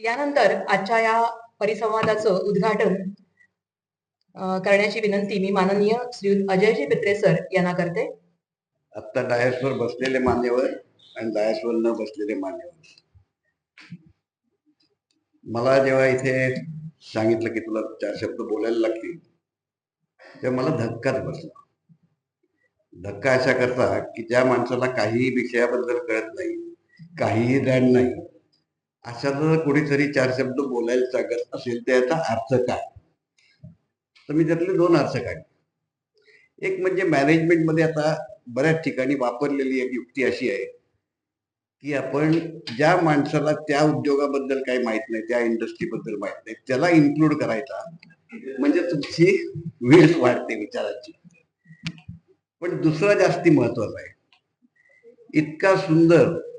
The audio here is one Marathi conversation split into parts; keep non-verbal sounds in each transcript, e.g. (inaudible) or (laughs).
यानंतर आजच्या या परिसंवादाचं उद्घाटन करण्याची विनंती मी माननीय श्री अजयजी पित्रे सर यांना करते. आत्ता डायसवर बसलेले मान्यवर आणि डायसवर न बसलेले मान्यवर. मला जेव्हा इथे सांगितलं की तुला चार शब्द बोलायला लागतील तेव्हा मला धक्काच बसला. धक्का अशा करता की ज्या माणसाला काहीही विषयाबद्दल कळत नाही काहीही ज्ञान नाही अशा जर कोणीतरी चार शब्द बोलायला सांगत असेल त्याचा अर्थ काय? तर मी त्यातले दोन अर्थ काढले. एक म्हणजे मॅनेजमेंटमध्ये आता बऱ्याच ठिकाणी वापरलेली एक युक्ती अशी आहे की आपण ज्या माणसाला त्या उद्योगाबद्दल काही माहीत नाही त्या इंडस्ट्रीबद्दल माहीत नाही त्याला इन्क्लूड करायचा म्हणजे तुमची वेळ वाढते विचाराची. पण दुसरा जास्ती महत्त्वाचा आहे. इतका सुंदर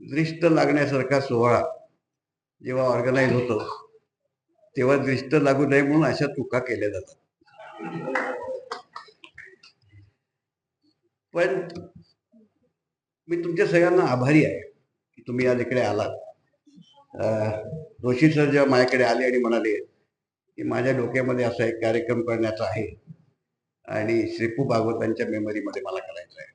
दृष्ट लागण्यासारखा सोहळा जेव्हा ऑर्गनाईज होतो तेव्हा दृष्ट लागू नये म्हणून अशा चुका केल्या जातात. पण मी तुमच्या सगळ्यांना आभारी आहे की तुम्ही आज इकडे आलात. जोशी सर जेव्हा माझ्याकडे आले आणि म्हणाले की माझ्या डोक्यामध्ये असा एक कार्यक्रम करण्याचा आहे आणि श्रीपू भागवतांच्या मेमरीमध्ये मला करायचं आहे.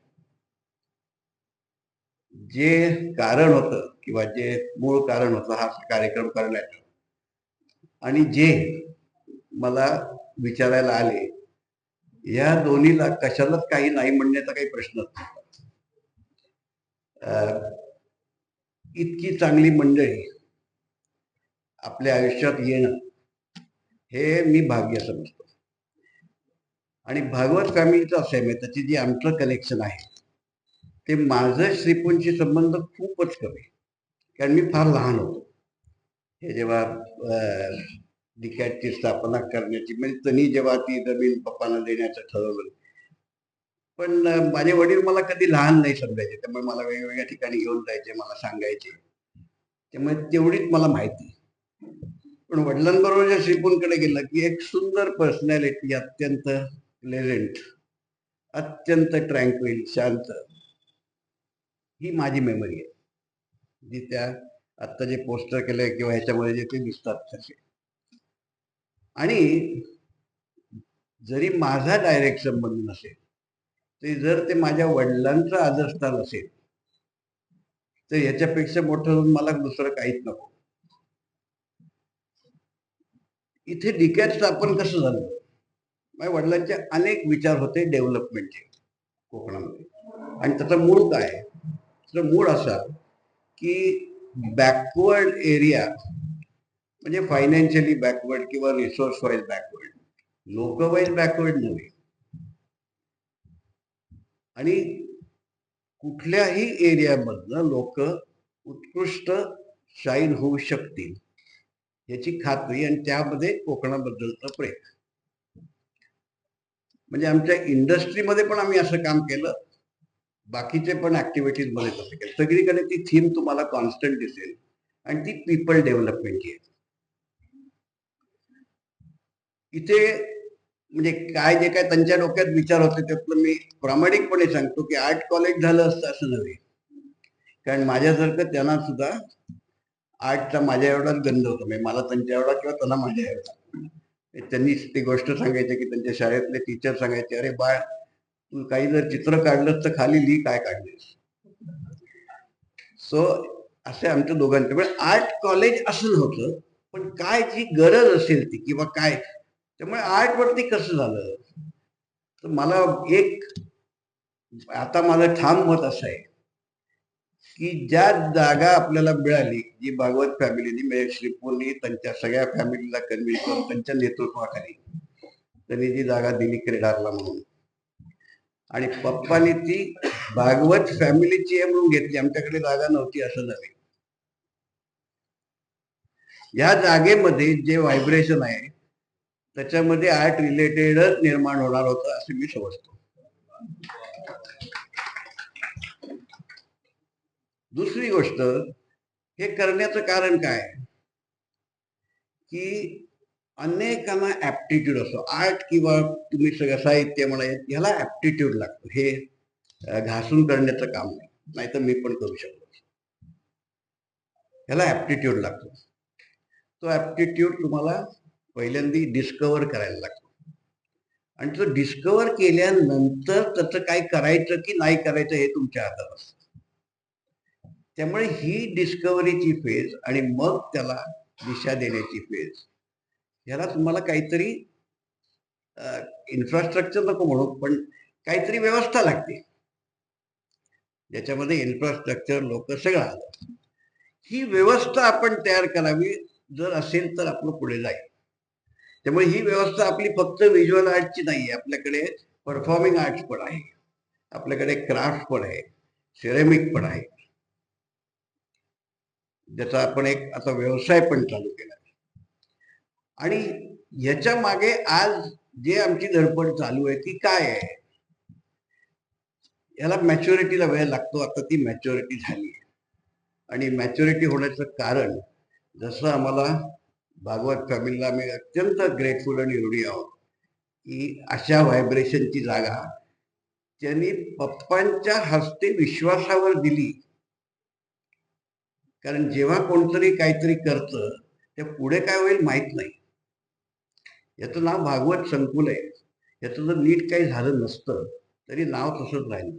जे कारण होतं किंवा जे मूळ कारण होतं हा कार्यक्रम करण्याचं. आणि जे मला विचारायला आले या दोन्हीला कशालाच काही नाही म्हणण्याचा काही प्रश्नच नव्हता अं, इतकी चांगली मंडळी आपल्या आयुष्यात येणं हे मी भाग्य समजतो. आणि भागवत फॅमिलीचं असं आहे त्याची जी आमचं कनेक्शन आहे ते माझं श्रीपूंशी संबंध खूपच कमी. कारण मी फार लहान होतो. हे जेव्हा डिकॅटची स्थापना करण्याची म्हणजे त्यांनी जेव्हा ती जमीन पप्पांना देण्याचं ठरवलं. पण माझे वडील मला कधी लहान नाही समजायचे. त्यामुळे मला वेगवेगळ्या ठिकाणी घेऊन जायचे मला सांगायचे. त्यामुळे तेवढीच मला माहिती. पण वडिलांबरोबर ज्या श्रीपूंकडे गेलं की एक सुंदर पर्सनॅलिटी अत्यंत प्लेझंट अत्यंत ट्रँक्विल शांत. ही माझी मेमरी आहे. जी त्या आत्ता जे पोस्टर केलंय किंवा ह्याच्यामध्ये जे ते दिसतात तसे आणि जरी माझा डायरेक्ट संबंध नसेल तरी जर ते माझ्या वडिलांचं आदरस्थान असेल तर याच्यापेक्षा मोठं होऊन मला दुसरं काहीच नको. इथे डिकॅट स्थापन कसं झालं? माझ्या वडिलांचे अनेक विचार होते डेव्हलपमेंटचे कोकणामध्ये. आणि त्याचं मूळ काय आहे? मूळ असा की बॅकवर्ड एरिया म्हणजे फायनान्शियली बॅकवर्ड किंवा रिसोर्स वाईज बॅकवर्ड लोक वाईज बॅकवर्ड नव्हे. आणि कुठल्याही एरियामधनं लोक उत्कृष्ट शाईन होऊ शकतील याची खात्री आणि त्यामध्ये कोकणाबद्दलचं प्रेम. म्हणजे आमच्या इंडस्ट्रीमध्ये पण आम्ही असं काम केलं. बाकीचे पण ऍक्टिव्हिटीजमध्ये असेल सगळीकडे ती थीम तुम्हाला कॉन्स्टंट दिसेल. आणि ती पीपल डेव्हलपमेंटची आहे. इथे म्हणजे काय जे काय त्यांच्या डोक्यात विचार होते त्यातलं मी प्रामाणिकपणे सांगतो की आर्ट कॉलेज झालं असतं असं नव्हे. कारण माझ्यासारखं त्यांना सुद्धा आर्टचा माझ्या एवढाच गंध होता. म्हणजे मला त्यांच्या एवढा किंवा त्यांना माझ्या एवढा. त्यांनी ती गोष्ट सांगायची की त्यांच्या शाळेतले टीचर सांगायचे अरे बाळ काही जर चित्र काढलं तर खाली लिही काय काढले सो असे आमच्या दोघांचे. म्हणजे आर्ट कॉलेज असं नव्हतं पण काय जी गरज असेल ती किंवा काय त्यामुळे आर्ट वरती कसं झालं? तर मला एक आता माझं ठाम मत असं आहे की ज्या जागा आपल्याला मिळाली जी भागवत फॅमिलीनी म्हणजे श्रीपूरनी त्यांच्या सगळ्या फॅमिलीला कन्व्हिन्स करून त्यांच्या नेतृत्वाखाली त्यांनी जी जागा दिली क्रीडारला म्हणून. आणि पप्पानी ती भागवत फॅमिलीची आहे म्हणून घेतली. आमच्याकडे जागा नव्हती असं झाले. या जागेमध्ये जे व्हायब्रेशन आहे त्याच्यामध्ये आर्ट रिलेटेडच निर्माण होणार होतं असं मी समजतो. दुसरी गोष्ट हे करण्याचं कारण काय? की अनेकांना ऍप्टिट्यूड असतो. आर्ट किंवा तुम्ही सगळं साहित्य म्हणा ह्याला ऍप्टिट्यूड लागतो. हे घासून करण्याचं काम नाही. नाहीतर मी पण करू शकतो ह्याला ऍप्टिट्यूड लागतो. तो ऍप्टिट्यूड तुम्हाला पहिल्यांदा डिस्कवर करायला लागतो. आणि तो डिस्कवर केल्यानंतर त्याचं काय करायचं की नाही करायचं हे तुमच्या हातात असतं. त्यामुळे ही डिस्कवरीची फेज आणि मग त्याला दिशा देण्याची फेज ह्याला तुम्हाला काहीतरी इन्फ्रास्ट्रक्चर नको म्हणू पण काहीतरी व्यवस्था लागते. ज्याच्यामध्ये इन्फ्रास्ट्रक्चर लोक सगळं आलं. ही व्यवस्था आपण तयार करावी जर असेल तर आपलं पुढे जाईल. त्यामुळे ही व्यवस्था आपली फक्त व्हिज्युअल आर्टची नाही आहे. आपल्याकडे परफॉर्मिंग आर्ट्स पण आहे. आपल्याकडे क्राफ्ट पण आहे. सिरेमिक पण आहे. ज्याचा आपण एक आता व्यवसाय पण चालू केला. आणि याच्या मागे आज जे आमची धडपड चालू आहे ती काय आहे? याला मॅच्युरिटीला वेळ लागतो आता ती मॅच्युरिटी झाली आहे. आणि मॅच्युरिटी होण्याचं कारण जसं आम्हाला भागवत फॅमिलीला आम्ही अत्यंत ग्रेटफुल आणि ऋणी आहोत की अशा व्हायब्रेशनची जागा त्यांनी पप्पांच्या हस्ते विश्वासावर दिली. कारण जेव्हा कोणतरी काहीतरी करतं ते पुढे काय होईल माहीत नाही. याचं नाव भागवत संकुल आहे. याचं जर नीट काही झालं नसतं तरी नाव तसंच राहील.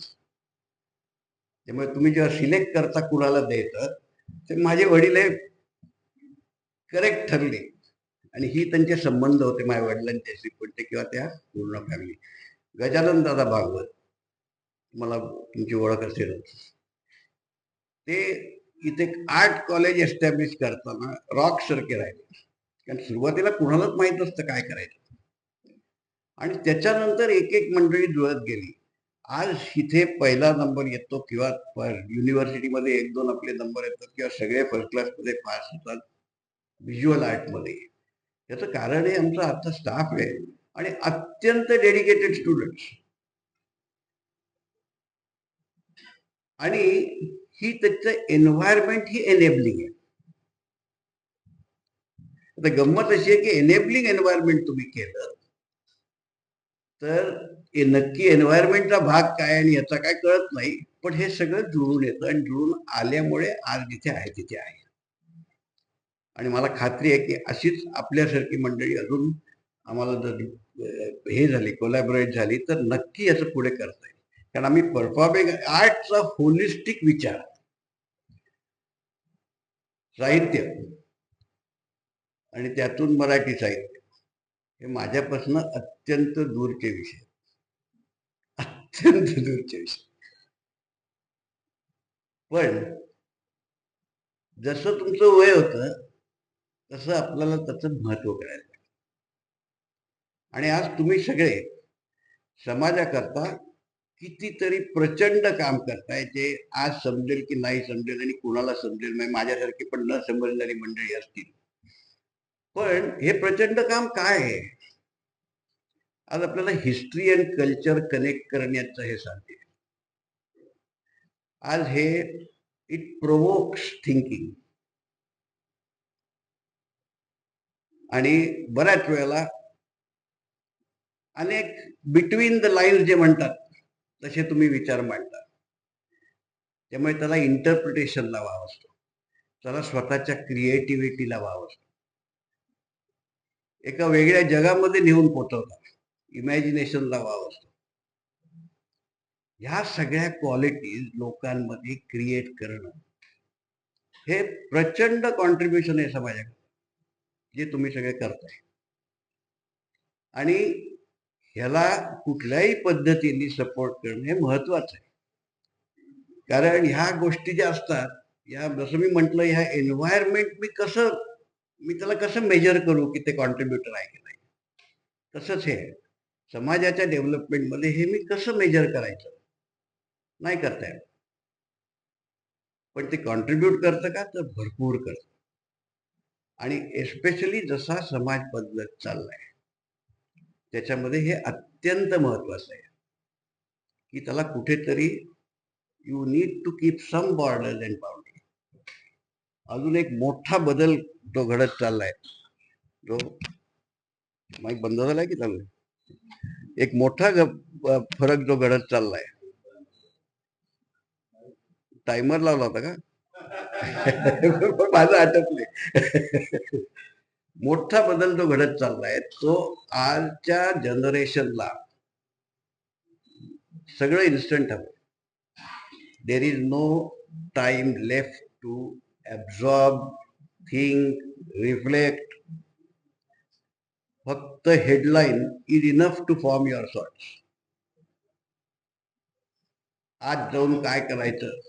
त्यामुळे तुम्ही जेव्हा सिलेक्ट करता कुणाला द्यायचं ते माझे वडील हे करेक्ट ठरले. आणि ही त्यांचे संबंध होते माझ्या वडिलांच्याशी पण किंवा त्या पूर्ण फॅमिली गजानन दादा भागवत मला तुमची ओळख असेलच ते इथे आर्ट कॉलेज एस्टॅब्लिश करताना रॉक सारखे राहिले कारण सुरुवातीला कुणालाच माहीत नसतं काय करायचं. आणि त्याच्यानंतर एक एक मंडळी जुळत गेली. आज इथे पहिला नंबर येतो किंवा युनिव्हर्सिटीमध्ये एक दोन आपले नंबर येतात किंवा सगळे फर्स्ट क्लासमध्ये पास होतात. व्हिज्युअल आर्टमध्ये याचं कारण हे आमचा आता स्टाफ आहे आणि अत्यंत डेडिकेटेड स्टुडंट्स आणि ही त्याचं एन्व्हायरमेंट ही एनेबलिंग आहे. आता गंमत अशी आहे की एनेबलिंग एन्व्हायरमेंट तुम्ही केलं. तर हे नक्की एन्व्हायरमेंटचा भाग काय आणि याचा काय कळत नाही पण हे सगळं जुळून येतं आणि जुळून आल्यामुळे आज जिथे आहे तिथे आहे. आणि मला खात्री आहे की अशीच आपल्यासारखी मंडळी अजून आम्हाला जर हे झाली कोलॅबोरेट झाली तर नक्की याचं पुढे करता येईल. कारण आम्ही परफॉर्मिंग आर्टचा होलिस्टिक विचार. साहित्य. आणि त्यातून मराठी साहित्य. हे माझ्यापासून अत्यंत दूरचे विषय. अत्यंत दूरचे विषय. पण जसं तुमचं वय होतं तसं आपल्याला त्याचं महत्त्व कळायला लागलं. आणि आज तुम्ही सगळे समाजाकरता कितीतरी प्रचंड काम करताय जे आज समजेल की नाही समजेल आणि कुणाला समजेल नाही माझ्यासारखी पण न समजणारी मंडळी असतील. पण हे प्रचंड काम काय आहे? आज आपल्याला हिस्ट्री अँड कल्चर कनेक्ट करण्याचं हे साध्य आज हे इट प्रोवोक्स थिंकिंग आणि बऱ्याच वेळेला अनेक बिटवीन द लाईन्स जे म्हणतात तसे तुम्ही विचार मांडता. त्यामुळे त्याला इंटरप्रिटेशनला वाव असतो. त्याला स्वतःच्या क्रिएटिव्हिटीला वाव असतो. एका वेगळ्या जगामध्ये नेऊन पोचवतात. इमॅजिनेशनला वाव असतो. ह्या सगळ्या क्वालिटीज लोकांमध्ये क्रिएट करणं हे प्रचंड कॉन्ट्रीब्युशन आहे समाजाकडे जे तुम्ही सगळे करताय. आणि ह्याला कुठल्याही पद्धतीने सपोर्ट करणं हे महत्वाचं आहे. कारण ह्या गोष्टी ज्या असतात या जसं मी म्हटलं ह्या एन्व्हायरमेंट मी कसं मी त्याला कसं मेजर करू की ते कॉन्ट्रीब्युटर आहे की नाही? तसंच हे. समाजाच्या डेव्हलपमेंटमध्ये हे मी कसं मेजर करायचं? नाही करता येत. पण ते कॉन्ट्रीब्युट करतं का? तर भरपूर करतं. आणि एस्पेशली जसा समाज बदलत चाललाय त्याच्यामध्ये हे अत्यंत महत्वाचं आहे. की त्याला कुठेतरी you need to keep some borders and boundary अजून एक मोठा बदल तो घडत चाललाय. तो माईक बंद झालाय की चालू आहे? एक मोठा फरक जो घडत चाललाय. टायमर लावला होता का? पण (laughs) माझं आटपले मोठा बदल जो घडत चाललाय तो आजच्या जनरेशनला सगळं इन्स्टंट हवं there is no time left to absorb think reflect फक्त headline is enough to form your thoughts आज जाऊन काय करायचं?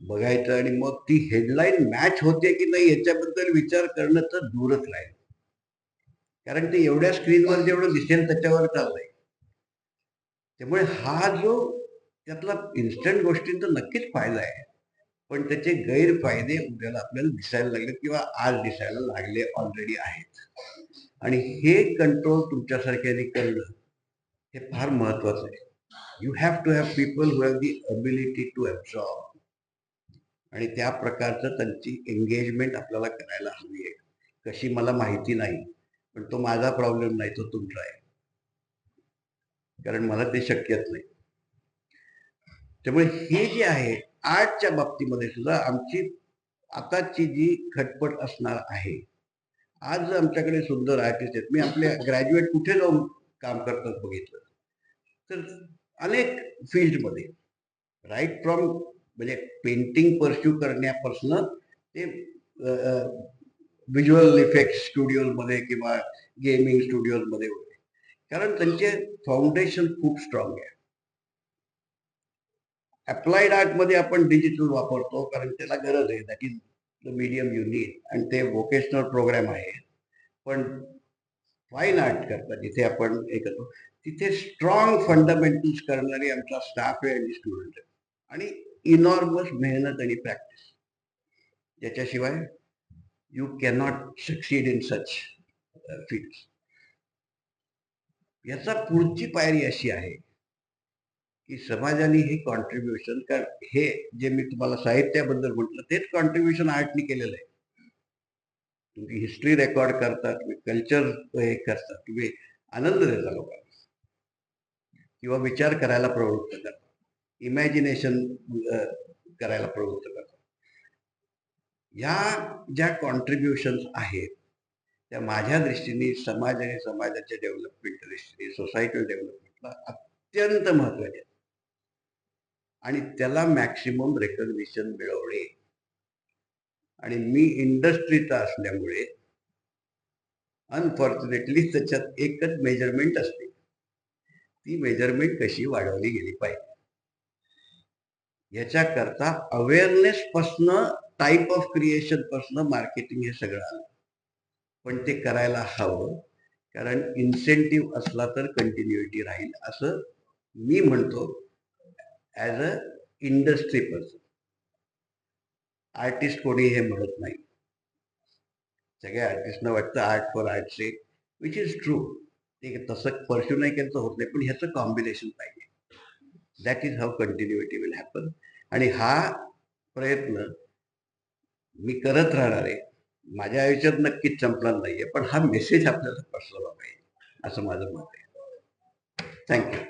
बघायचं आणि मग ती हेडलाईन मॅच होते की नाही याच्याबद्दल विचार करणं तर दूरच राहील. कारण ते एवढ्या स्क्रीनवर जेवढं दिसेल त्याच्यावर चाललंय. त्यामुळे हा जो त्यातला इन्स्टंट गोष्टींचा नक्कीच फायदा आहे. पण त्याचे गैरफायदे उद्याला आपल्याला दिसायला लागले किंवा आज दिसायला लागले ऑलरेडी आहेत. आणि हे कंट्रोल तुमच्यासारख्याने करणं हे फार महत्वाचं आहे. You have to have people who have the ability to absorb आणि त्या प्रकारचं त्यांची एंगेजमेंट आपल्याला करायला हवी आहे. कशी मला माहिती नाही पण तो माझा प्रॉब्लेम नाही तो तुमचा आहे. कारण मला ते शक्यच नाही. त्यामुळे हे जे आहे आर्टच्या बाबतीमध्ये सुद्धा आमची आताची जी खटपट असणार आहे आज आमच्याकडे सुंदर आर्टिस्ट आहेत. मी आपल्या ग्रॅज्युएट कुठे जाऊन काम करतात बघितलं? तर अनेक फील्डमध्ये राईट फ्रॉम म्हणजे पेंटिंग परस्यू करण्यापासून ते व्हिज्युअल इफेक्ट स्टुडिओमध्ये किंवा गेमिंग स्टुडिओमध्ये वगैरे कारण त्यांचे फाउंडेशन खूप स्ट्रॉंग आहे. अप्लाइड आर्टमध्ये आपण डिजिटल वापरतो कारण त्याला गरज आहे. That is the medium you need आणि ते वोकेशनल प्रोग्राम आहे. पण फाईन आर्ट करता जिथे आपण हे करतो. तिथे स्ट्रॉंग फंडामेंटल्स करणारे आमचा स्टाफ आहे आणि स्टुडंट आहे. आणि इनॉर्मस मेहनत आणि प्रॅक्टिस याच्याशिवाय you cannot succeed in such field याचा पुढची पायरी अशी आहे. की समाजाने हे कॉन्ट्रीब्युशन कारण हे जे मी तुम्हाला साहित्याबद्दल म्हटलं तेच कॉन्ट्रीब्युशन आर्टनी केलेलं आहे. तुम्ही हिस्ट्री रेकॉर्ड करता तुम्ही कल्चर हे करता तुम्ही आनंद देता लोकांना. किंवा विचार करायला प्रवृत्त करता इमॅजिनेशन करायला प्रवृत्त करता या ज्या कॉन्ट्रीब्युशन्स आहेत त्या माझ्या दृष्टीने समाज आणि समाजाच्या डेव्हलपमेंट दृष्टीने सोसायटी डेव्हलपमेंटला अत्यंत महत्त्वाचे आणि त्याला मॅक्सिमम रेकग्निशन मिळवणे. आणि मी इंडस्ट्रीचा असल्यामुळे अनफॉर्च्युनेटली त्याच्यात एकच मेजरमेंट असते. ती मेजरमेंट कशी वाढवली गेली पाहिजे. याच्याकरता अवेअरनेस पासनं टाईप ऑफ क्रिएशन पासनं मार्केटिंग हे सगळं आलं. पण ते करायला हवं कारण इन्सेंटिव्ह असला तर कंटिन्युटी राहील असं मी म्हणतो. As a industry person artist कोणी हे म्हणत नाही. सगळ्या आर्टिस्टना वाटतं art for art sake which is true ते तसं परस्यू नाही केलं तर होत नाही पण ह्याचं कॉम्बिनेशन पाहिजे. That is how continuity will happen आणि हा प्रयत्न मी करत राहणार आहे. माझ्या आयुष्यात नक्कीच संपणार नाहीये पण हा मेसेज आपल्याला पसरवला पाहिजे असं माझं मत आहे. थँक्यू